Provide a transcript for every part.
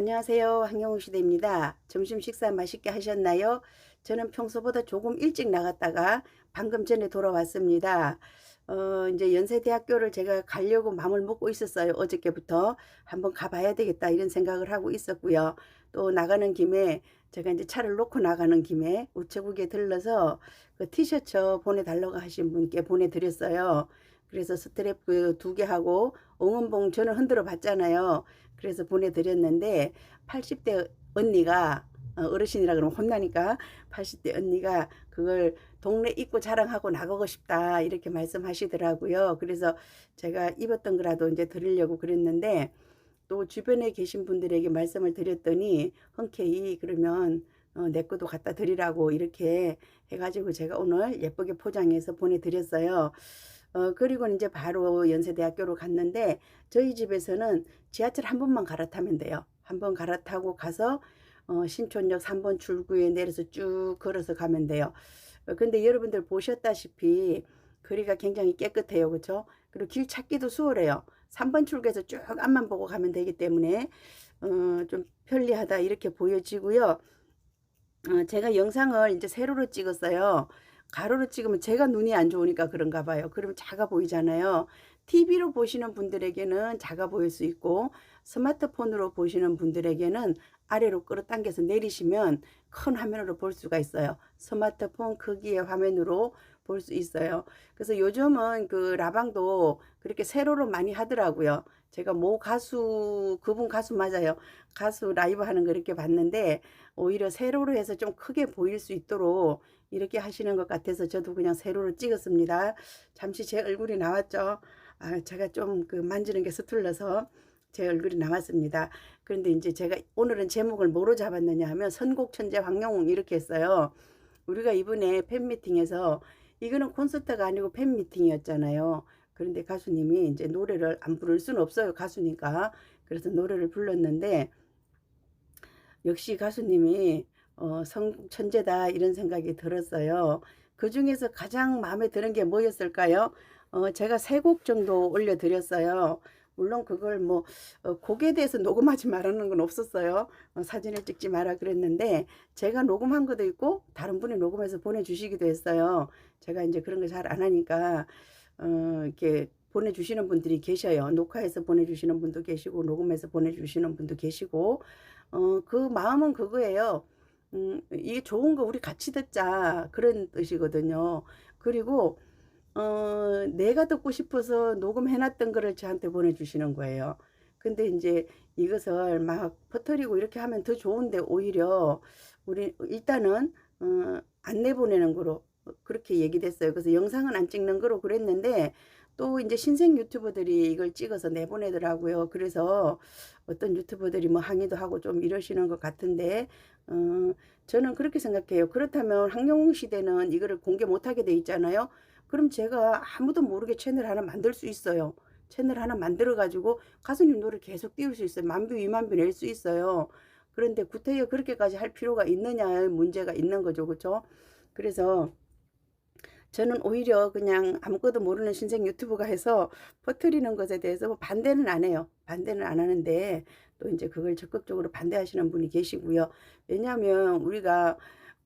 안녕하세요. 황영우 시대입니다. 점심 식사 맛있게 하셨나요? 저는 평소보다 조금 일찍 나갔다가 방금 전에 돌아왔습니다. 어, 이제 연세대학교를 제가 가려고 마음을 먹고 있었어요. 어저께부터 한번 가봐야 되겠다 이런 생각을 하고 있었고요. 또 나가는 김에 제가 이제 차를 놓고 나가는 김에 우체국에 들러서 그 티셔츠 보내달라고 하신 분께 보내드렸어요. 그래서 스트랩 그두개 하고 응원봉 저는 흔들어 봤잖아요. 그래서 보내드렸는데 80대 언니가 어, 어르신이라 그러면 혼나니까 80대 언니가 그걸 동네 입고 자랑하고 나가고 싶다 이렇게 말씀하시더라고요. 그래서 제가 입었던 거라도 이제 드리려고 그랬는데 또 주변에 계신 분들에게 말씀을 드렸더니 흔쾌히 그러면 어, 내 것도 갖다 드리라고 이렇게 해가지고 제가 오늘 예쁘게 포장해서 보내드렸어요. 어, 그리고 이제 바로 연세대학교로 갔는데 저희 집에서는 지하철 한 번만 갈아타면 돼요. 한 번 갈아타고 가서 어, 신촌역 3번 출구에 내려서 쭉 걸어서 가면 돼요. 어, 근데 여러분들 보셨다시피 거리가 굉장히 깨끗해요. 그렇죠? 그리고 길 찾기도 수월해요. 3번 출구에서 쭉 앞만 보고 가면 되기 때문에 어, 좀 편리하다 이렇게 보여지고요. 어, 제가 영상을 이제 세로로 찍었어요. 가로로 찍으면 제가 눈이 안 좋으니까 그런가 봐요. 그러면 작아 보이잖아요. TV로 보시는 분들에게는 작아 보일 수 있고 스마트폰으로 보시는 분들에게는 아래로 끌어당겨서 내리시면 큰 화면으로 볼 수가 있어요. 스마트폰 크기의 화면으로 볼 수 있어요. 그래서 요즘은 그 라방도 그렇게 세로로 많이 하더라고요. 제가 모 가수 그분 가수 맞아요. 가수 라이브 하는 거 이렇게 봤는데 오히려 세로로 해서 좀 크게 보일 수 있도록 이렇게 하시는 것 같아서 저도 그냥 세로로 찍었습니다. 잠시 제 얼굴이 나왔죠. 아, 제가 좀 그 만지는 게 서툴러서 제 얼굴이 나왔습니다. 그런데 이제 제가 오늘은 제목을 뭐로 잡았느냐 하면 선곡 천재 황영웅 이렇게 했어요. 우리가 이번에 팬미팅에서 이거는 콘서트가 아니고 팬미팅이었잖아요. 그런데 가수님이 이제 노래를 안 부를 수는 없어요. 가수니까. 그래서 노래를 불렀는데 역시 가수님이 어, 선곡 천재다 이런 생각이 들었어요. 그 중에서 가장 마음에 드는 게 뭐였을까요? 어, 제가 세 곡 정도 올려드렸어요. 물론 그걸 뭐 어, 곡에 대해서 녹음하지 말라는 건 없었어요. 어, 사진을 찍지 마라 그랬는데 제가 녹음한 것도 있고 다른 분이 녹음해서 보내주시기도 했어요. 제가 이제 그런 거잘안 하니까 어, 이렇게 보내주시는 분들이 계셔요. 녹화해서 보내주시는 분도 계시고 녹음해서 보내주시는 분도 계시고 어, 그 마음은 그거예요. 음, 이게 좋은 거 우리 같이 듣자 그런 뜻이거든요. 그리고 어, 내가 듣고 싶어서 녹음해놨던 거를 저한테 보내주시는 거예요. 근데 이제 이것을 막 퍼뜨리고 이렇게 하면 더 좋은데 오히려 우리 일단은 어, 안 내보내는 거로 그렇게 얘기됐어요. 그래서 영상은 안 찍는 거로 그랬는데 또 이제 신생 유튜버들이 이걸 찍어서 내보내더라고요. 그래서 어떤 유튜버들이 뭐 항의도 하고 좀 이러시는 것 같은데 어, 저는 그렇게 생각해요. 그렇다면 황영웅 시대는 이거를 공개 못하게 돼 있잖아요. 그럼 제가 아무도 모르게 채널 하나 만들 수 있어요. 채널 하나 만들어 가지고 가수님 노래 계속 띄울 수 있어요. 만뷰, 이만뷰 낼 수 있어요. 그런데 구태여 그렇게까지 할 필요가 있느냐의 문제가 있는 거죠. 그렇죠? 그래서 저는 오히려 그냥 아무것도 모르는 신생 유튜브가 해서 퍼뜨리는 것에 대해서 뭐 반대는 안 해요. 반대는 안 하는데 또 이제 그걸 적극적으로 반대하시는 분이 계시고요. 왜냐하면 우리가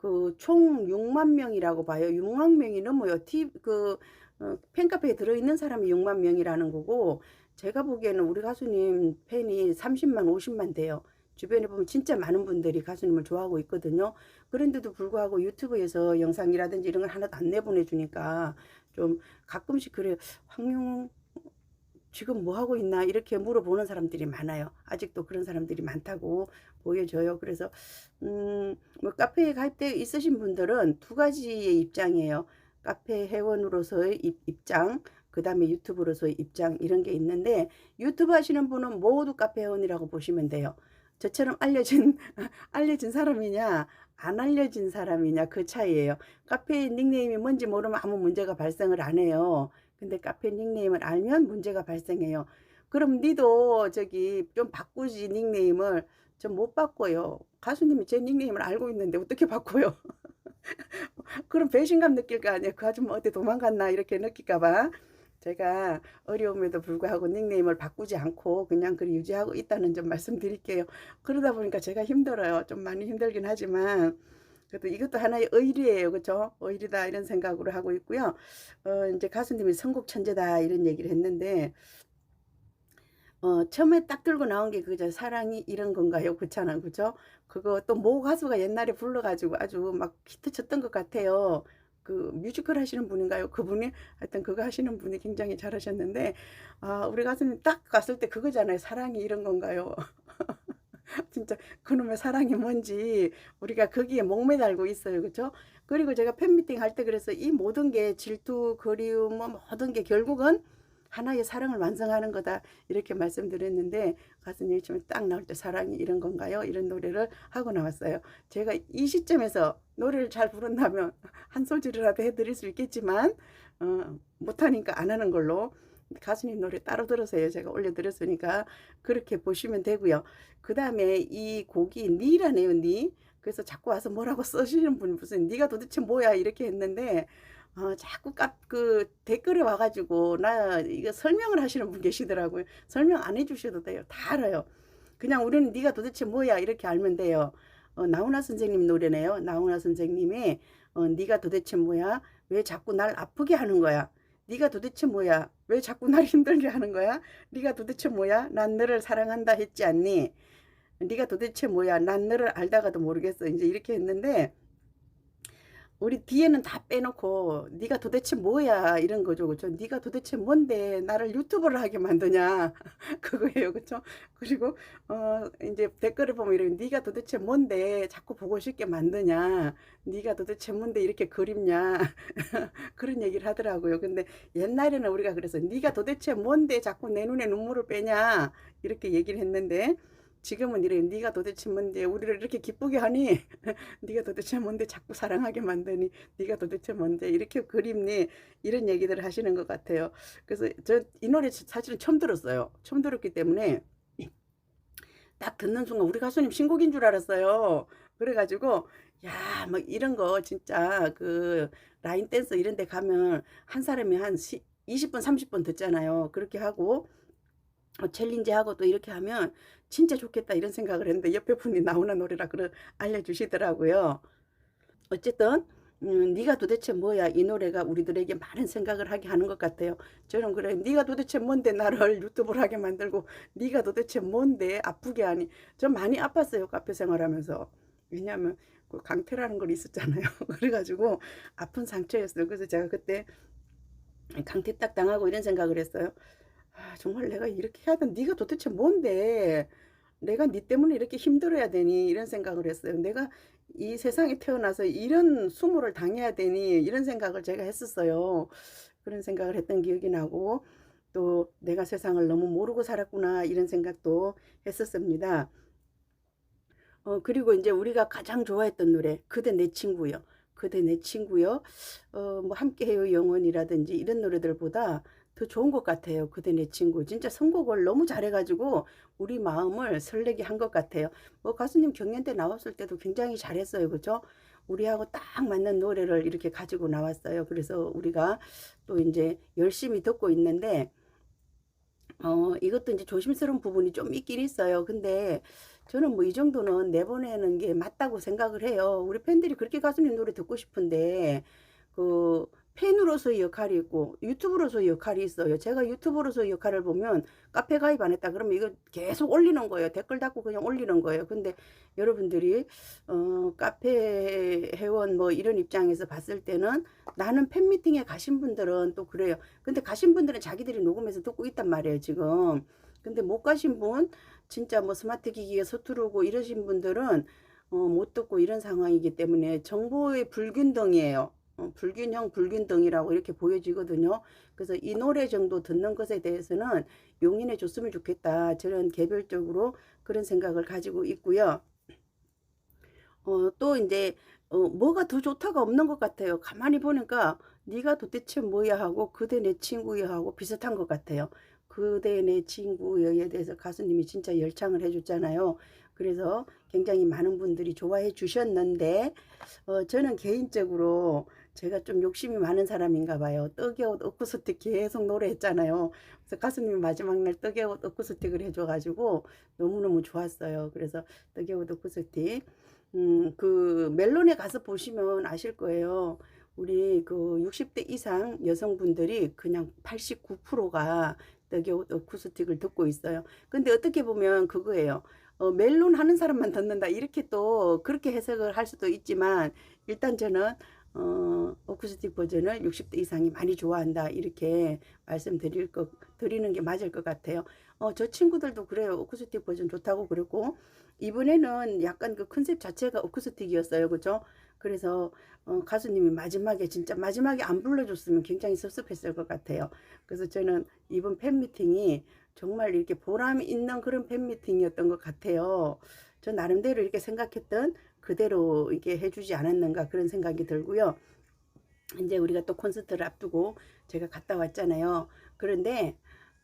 그 총 6만 명이라고 봐요. 6만 명이 넘어요. 티, 그, 어, 팬카페에 들어있는 사람이 6만 명이라는 거고, 제가 보기에는 우리 가수님 팬이 30만, 50만 돼요. 주변에 보면 진짜 많은 분들이 가수님을 좋아하고 있거든요. 그런데도 불구하고 유튜브에서 영상이라든지 이런 걸 하나도 안 내보내주니까 좀 가끔씩 그래요. 황용 지금 뭐 하고 있나 이렇게 물어보는 사람들이 많아요. 아직도 그런 사람들이 많다고 보여져요. 그래서 음 뭐 카페에 가입되어 있으신 분들은 두 가지의 입장이에요. 카페 회원으로서의 입장, 그 다음에 유튜브로서의 입장 이런 게 있는데 유튜브 하시는 분은 모두 카페 회원이라고 보시면 돼요. 저처럼 알려진 알려진 사람이냐 안 알려진 사람이냐 그 차이예요. 카페 닉네임이 뭔지 모르면 아무 문제가 발생을 안 해요. 근데 카페 닉네임을 알면 문제가 발생해요. 그럼 니도 저기 좀 바꾸지 닉네임을 좀못 바꿔요. 가수님이 제 닉네임을 알고 있는데 어떻게 바꿔요? 그럼 배신감 느낄 거 아니에요. 그 아줌마 어디 도망갔나 이렇게 느낄까 봐 제가 어려움에도 불구하고 닉네임을 바꾸지 않고 그냥 그리 유지하고 있다는 점 말씀드릴게요. 그러다 보니까 제가 힘들어요. 좀 많이 힘들긴 하지만 그래도 이것도 하나의 의리예요. 그렇죠? 의리다 이런 생각으로 하고 있고요. 어, 이제 가수님이 선곡 천재다 이런 얘기를 했는데 어, 처음에 딱 들고 나온 게 그죠. 사랑이 이런 건가요? 그렇잖아요. 그죠? 그거 또 모 가수가 옛날에 불러가지고 아주 막 히트 쳤던 것 같아요. 그 뮤지컬 하시는 분인가요? 그분이 하여튼 그거 하시는 분이 굉장히 잘하셨는데 아, 우리 가수님 딱 갔을 때 그거잖아요. 사랑이 이런 건가요? 진짜 그놈의 사랑이 뭔지 우리가 거기에 목매달고 있어요. 그죠? 그리고 제가 팬미팅 할 때 그래서 이 모든 게 질투, 그리움, 뭐 모든 게 결국은 하나의 사랑을 완성하는 거다 이렇게 말씀드렸는데 가수님 처음에 딱 나올 때 사랑이 이런 건가요? 이런 노래를 하고 나왔어요. 제가 이 시점에서 노래를 잘 부른다면 한 소절이라도 해드릴 수 있겠지만 어, 못하니까 안 하는 걸로 가수님 노래 따로 들으세요. 제가 올려드렸으니까 그렇게 보시면 되고요. 그 다음에 이 곡이 니라네요. 니. 그래서 자꾸 와서 뭐라고 써주시는 분이 무슨 니가 도대체 뭐야 이렇게 했는데 어, 자꾸 깝, 그 댓글에 와가지고 나 이거 설명을 하시는 분 계시더라고요. 설명 안 해주셔도 돼요. 다 알아요. 그냥 우리는 네가 도대체 뭐야 이렇게 알면 돼요. 어, 나훈아 선생님 노래네요. 나훈아 선생님의 어, 네가 도대체 뭐야? 왜 자꾸 날 아프게 하는 거야? 네가 도대체 뭐야? 왜 자꾸 날 힘들게 하는 거야? 네가 도대체 뭐야? 난 너를 사랑한다 했지 않니? 네가 도대체 뭐야? 난 너를 알다가도 모르겠어. 이제 이렇게 했는데 우리 뒤에는 다 빼놓고 네가 도대체 뭐야? 이런 거죠. 그죠? 네가 도대체 뭔데? 나를 유튜브를 하게 만드냐? 그거예요. 그죠? 그리고 어 이제 댓글을 보면 이런 네가 도대체 뭔데? 자꾸 보고 싶게 만드냐? 네가 도대체 뭔데 이렇게 그립냐? 그런 얘기를 하더라고요. 근데 옛날에는 우리가 그래서 네가 도대체 뭔데 자꾸 내 눈에 눈물을 빼냐? 이렇게 얘기를 했는데 지금은 이래 네가 도대체 뭔데? 우리를 이렇게 기쁘게 하니? 네가 도대체 뭔데? 자꾸 사랑하게 만드니? 네가 도대체 뭔데? 이렇게 그립니? 이런 얘기들을 하시는 것 같아요. 그래서 저 이 노래 사실은 처음 들었어요. 처음 들었기 때문에 딱 듣는 순간 우리 가수님 신곡인 줄 알았어요. 그래가지고 야뭐 이런 거 진짜 그 라인 댄스 이런 데 가면 한 사람이 한 20분 30분 듣잖아요. 그렇게 하고 어, 챌린지 하고 또 이렇게 하면 진짜 좋겠다 이런 생각을 했는데 옆에 분이 나오는 노래라 그러 알려주시더라고요. 어쨌든 음, 네가 도대체 뭐야 이 노래가 우리들에게 많은 생각을 하게 하는 것 같아요. 저는 그래 네가 도대체 뭔데 나를 유튜브를 하게 만들고 네가 도대체 뭔데 아프게 하니 전 많이 아팠어요 카페 생활하면서 왜냐하면 그 강태라는 걸 있었잖아요. 그래가지고 아픈 상처였어요. 그래서 제가 그때 강태 딱 당하고 이런 생각을 했어요. 아, 정말 내가 이렇게 해야 돼. 네가 도대체 뭔데? 내가 네 때문에 이렇게 힘들어야 되니? 이런 생각을 했어요. 내가 이 세상에 태어나서 이런 수모를 당해야 되니? 이런 생각을 제가 했었어요. 그런 생각을 했던 기억이 나고 또 내가 세상을 너무 모르고 살았구나 이런 생각도 했었습니다. 어, 그리고 이제 우리가 가장 좋아했던 노래 그대 내 친구요. 그대 내 친구요. 어, 뭐 함께해요 영원이라든지 이런 노래들보다 더 좋은 것 같아요. 그대 내 친구. 진짜 선곡을 너무 잘해가지고 우리 마음을 설레게 한 것 같아요. 뭐 가수님 경연 때 나왔을 때도 굉장히 잘했어요. 그죠? 우리하고 딱 맞는 노래를 이렇게 가지고 나왔어요. 그래서 우리가 또 이제 열심히 듣고 있는데, 어, 이것도 이제 조심스러운 부분이 좀 있긴 있어요. 근데 저는 뭐 이 정도는 내보내는 게 맞다고 생각을 해요. 우리 팬들이 그렇게 가수님 노래 듣고 싶은데, 그, 팬으로서의 역할이 있고 유튜브로서의 역할이 있어요. 제가 유튜브로서의 역할을 보면 카페 가입 안 했다 그러면 이거 계속 올리는 거예요. 댓글 달고 그냥 올리는 거예요. 근데 여러분들이 어, 카페 회원 뭐 이런 입장에서 봤을 때는 나는 팬미팅에 가신 분들은 또 그래요. 근데 가신 분들은 자기들이 녹음해서 듣고 있단 말이에요. 지금. 근데 못 가신 분 진짜 뭐 스마트 기기에 서투르고 이러신 분들은 어, 못 듣고 이런 상황이기 때문에 정보의 불균등이에요. 어, 불균형 불균등이라고 이렇게 보여지거든요. 그래서 이 노래 정도 듣는 것에 대해서는 용인해 줬으면 좋겠다. 저는 개별적으로 그런 생각을 가지고 있고요. 어, 또 이제 어, 뭐가 더 좋다가 없는 것 같아요. 가만히 보니까 네가 도대체 뭐야 하고 그대 내 친구야 하고 비슷한 것 같아요. 그대 내 친구여에 대해서 가수님이 진짜 열창을 해줬잖아요. 그래서 굉장히 많은 분들이 좋아해 주셨는데 어, 저는 개인적으로 제가 좀 욕심이 많은 사람인가 봐요. 떡의 옷 어쿠스틱 계속 노래했잖아요. 그래서 가수님이 마지막 날 떡의 옷 어쿠스틱을 해줘가지고 너무너무 좋았어요. 그래서 떡의 옷 어쿠스틱. 음, 그 멜론에 가서 보시면 아실 거예요. 우리 그 60대 이상 여성분들이 그냥 89%가 떡의 옷 어쿠스틱을 듣고 있어요. 근데 어떻게 보면 그거예요. 어, 멜론 하는 사람만 듣는다. 이렇게 또 그렇게 해석을 할 수도 있지만 일단 저는 어, 어쿠스틱 버전을 60대 이상이 많이 좋아한다. 이렇게 말씀드릴 것, 드리는 게 맞을 것 같아요. 어, 저 친구들도 그래요. 어쿠스틱 버전 좋다고 그랬고, 이번에는 약간 그 컨셉 자체가 어쿠스틱이었어요. 그죠? 그래서 어, 가수님이 마지막에 진짜 마지막에 안 불러줬으면 굉장히 섭섭했을 것 같아요. 그래서 저는 이번 팬미팅이 정말 이렇게 보람이 있는 그런 팬미팅이었던 것 같아요. 저 나름대로 이렇게 생각했던 그대로 이게 해주지 않았는가 그런 생각이 들고요. 이제 우리가 또 콘서트를 앞두고 제가 갔다 왔잖아요. 그런데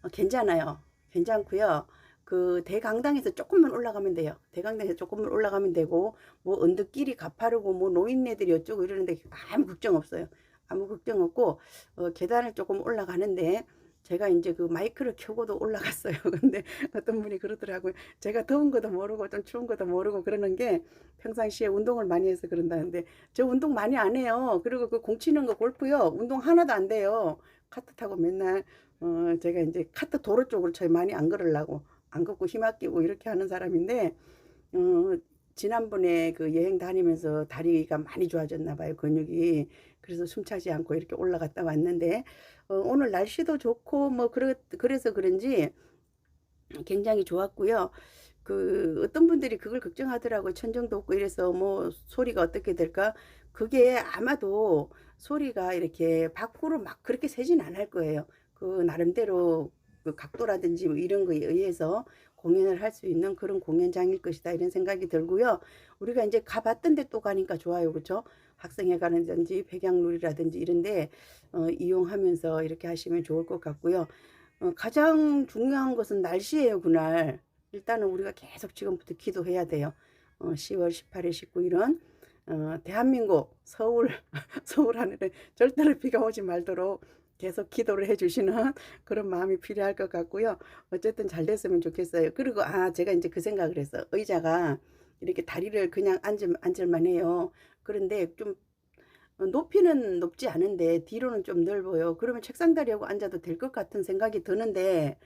어, 괜찮아요. 괜찮고요. 그 대강당에서 조금만 올라가면 돼요. 대강당에서 조금만 올라가면 되고 뭐 언덕길이 가파르고 뭐 노인네들이 어쩌고 이러는데 아무 걱정 없어요. 아무 걱정 없고 어, 계단을 조금 올라가는데 제가 이제 그 마이크를 켜고도 올라갔어요. 근데 어떤 분이 그러더라고요. 제가 더운 것도 모르고 좀 추운 것도 모르고 그러는 게 평상시에 운동을 많이 해서 그런다는데 저 운동 많이 안 해요. 그리고 그 공 치는 거 골프요. 운동 하나도 안 돼요. 카트 타고 맨날 어 제가 이제 카트 도로 쪽으로 저희 많이 안 걸으려고 안 걷고 힘 아끼고 이렇게 하는 사람인데 어 지난번에 그 여행 다니면서 다리가 많이 좋아졌나 봐요. 근육이. 그래서 숨차지 않고 이렇게 올라갔다 왔는데 어, 오늘 날씨도 좋고 뭐 그러, 그래서 그런지 굉장히 좋았고요. 그 어떤 분들이 그걸 걱정하더라고요. 천정도 없고 이래서 뭐 소리가 어떻게 될까? 그게 아마도 소리가 이렇게 밖으로 막 그렇게 세진 않을 거예요. 그 나름대로 그 각도라든지 뭐 이런 거에 의해서 공연을 할 수 있는 그런 공연장일 것이다 이런 생각이 들고요. 우리가 이제 가봤던 데 또 가니까 좋아요. 그렇죠? 학생회 가는지 백양놀이라든지 이런데 어, 이용하면서 이렇게 하시면 좋을 것 같고요. 어, 가장 중요한 것은 날씨예요. 그날 일단은 우리가 계속 지금부터 기도해야 돼요. 어, 10월 18일, 19일은 어, 대한민국 서울 서울 하늘에 절대로 비가 오지 말도록 계속 기도를 해주시는 그런 마음이 필요할 것 같고요. 어쨌든 잘 됐으면 좋겠어요. 그리고 아 제가 이제 그 생각을 했어. 의자가 이렇게 다리를 그냥 앉을, 앉을만 해요. 그런데 좀 높이는 높지 않은데 뒤로는 좀 넓어요. 그러면 책상 다리하고 앉아도 될 것 같은 생각이 드는데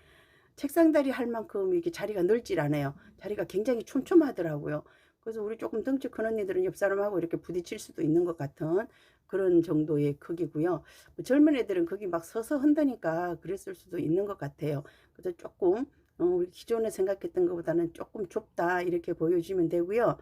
책상 다리 할 만큼 이게 자리가 넓질 않아요. 자리가 굉장히 촘촘하더라고요. 그래서 우리 조금 덩치 큰 언니들은 옆 사람하고 이렇게 부딪힐 수도 있는 것 같은 그런 정도의 크기고요. 뭐 젊은 애들은 거기 막 서서 흔드니까 그랬을 수도 있는 것 같아요. 그래서 조금 어, 우리 기존에 생각했던 것보다는 조금 좁다 이렇게 보여주면 되고요.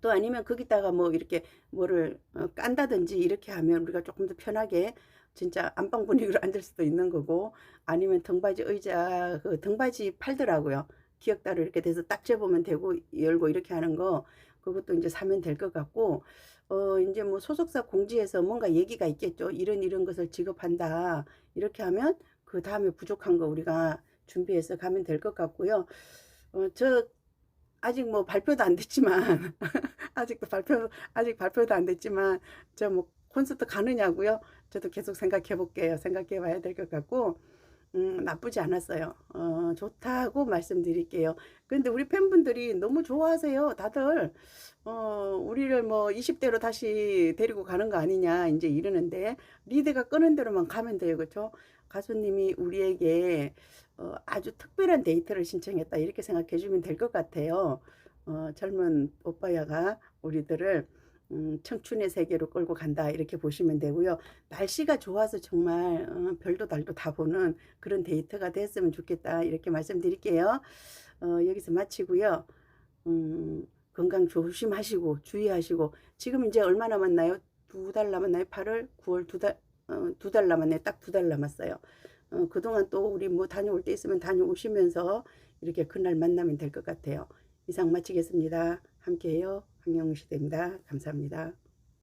또 아니면 거기다가 뭐 이렇게 뭐를 어, 깐다든지 이렇게 하면 우리가 조금 더 편하게 진짜 안방 분위기로 앉을 수도 있는 거고 아니면 등받이 의자 그 등받이 팔더라고요. 기억다를 이렇게 돼서 딱 접으면 되고 열고 이렇게 하는 거 그것도 이제 사면 될 것 같고 어 이제 뭐 소속사 공지에서 뭔가 얘기가 있겠죠. 이런 이런 것을 지급한다. 이렇게 하면 그 다음에 부족한 거 우리가 준비해서 가면 될 것 같고요. 어, 저 아직 뭐 발표도 안 됐지만 아직도 발표 아직 발표도 안 됐지만 저 뭐 콘서트 가느냐고요? 저도 계속 생각해 볼게요. 생각해 봐야 될 것 같고 음, 나쁘지 않았어요. 어, 좋다고 말씀드릴게요. 근데 우리 팬분들이 너무 좋아하세요. 다들 어, 우리를 뭐 20대로 다시 데리고 가는 거 아니냐 이제 이러는데 리드가 끄는 대로만 가면 돼요. 그렇죠? 가수님이 우리에게 어, 아주 특별한 데이트를 신청했다 이렇게 생각해 주면 될 것 같아요. 어, 젊은 오빠야가 우리들을 음, 청춘의 세계로 끌고 간다 이렇게 보시면 되고요. 날씨가 좋아서 정말 어, 별도 달도 다 보는 그런 데이트가 됐으면 좋겠다 이렇게 말씀드릴게요. 어, 여기서 마치고요. 음, 건강 조심하시고 주의하시고 지금 이제 얼마 남았나요? 두 달 남았나요? 8월, 9월 두 달, 어, 두 달 남았네요. 딱 두 달 남았어요. 어, 그동안 또 우리 뭐 다녀올 때 있으면 다녀오시면서 이렇게 그날 만나면 될 것 같아요. 이상 마치겠습니다. 함께해요. 황영우 시대입니다. 감사합니다.